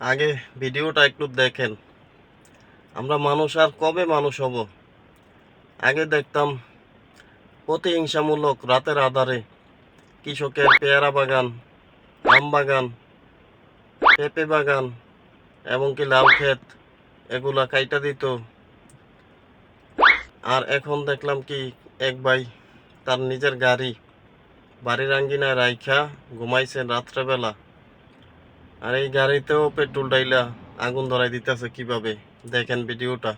আগে ভিডিওটা একটু দেখেন। আমরা মানুষ, আর কবে মানুষ হব? আগে দেখতাম প্রতিহিংসামূলক রাতের আধারে কৃষকের পেয়ারা বাগান, আম বাগান, পেঁপে বাগান, এমনকি লাউ ক্ষেত, এগুলা কাইটা দিত। আর এখন দেখলাম কি এক ভাই তার নিজের গাড়ি, বাড়ির আঙ্গিনায় রাইখা ঘুমাইছেন রাত্রেবেলা। আর এই গাড়িতেও পেট্রোল ডাইলা আগুন ধরাই দিতেছে কীভাবে? দেখেন ভিডিওটা।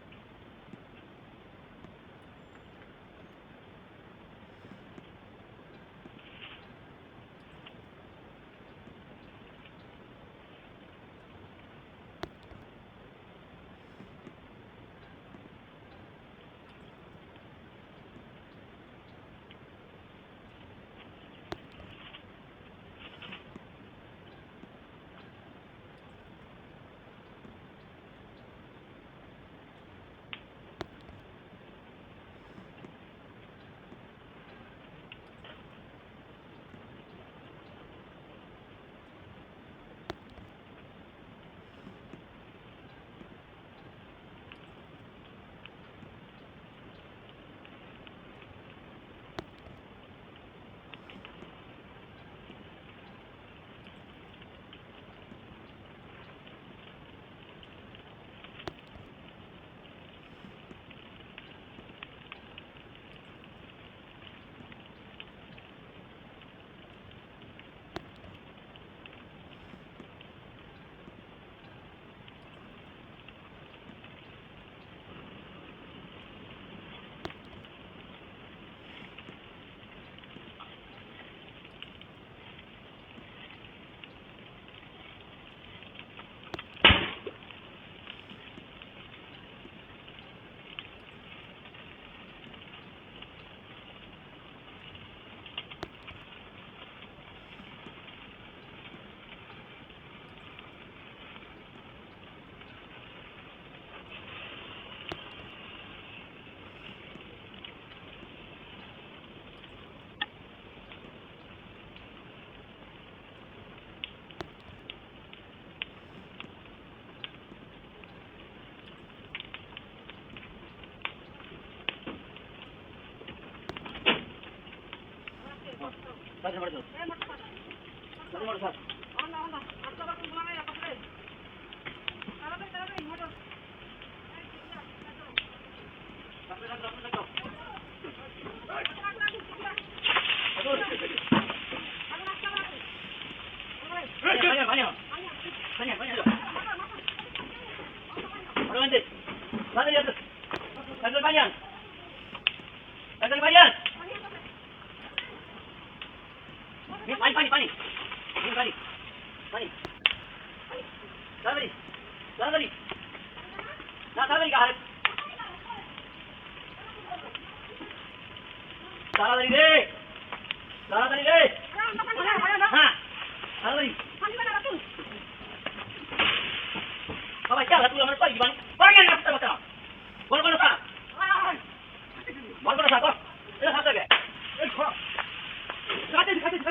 Vayan, vayan. Vayan, vayan. Ini pani pani pani. Ini pani. Pani. Dalam pani. Dalam pani. Nah, dalam pani kahar. Dalam pani deh. Dalam pani deh. Hah. Dalam pani. Pani mana batu? Bapak jalan tulang mana pani gimana? Banyak nak kita macam. Bola bola sah. Bola bola sah kok.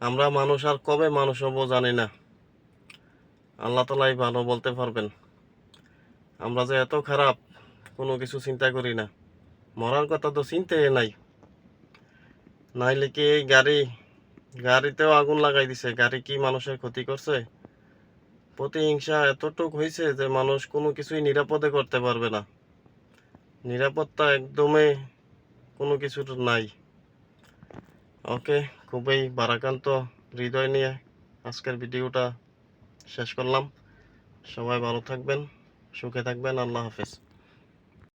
আমরা মানুষ আর কবে মানুষ হব জানি না। আল্লাহ তালাই ভালো বলতে পারবেন। আমরা যে এত খারাপ, কোনো কিছু চিন্তা করি না। মরার কথা তো চিন্তাই নাই। নাইলে কি এই গাড়ি, গাড়িতেও আগুন লাগাই দিছে? গাড়ি কি মানুষের ক্ষতি করছে? প্রতিহিংসা এতটুক হয়েছে যে মানুষ কোনো কিছুই নিরাপদে করতে পারবে না। নিরাপত্তা একদমই কোনো কিছুর নাই। ওকে, খুবই বারাকান্ত হৃদয় নিয়ে আজকের ভিডিওটা শেষ করলাম। সবাই ভালো থাকবেন, সুখে থাকবেন, আল্লাহ হাফেজ।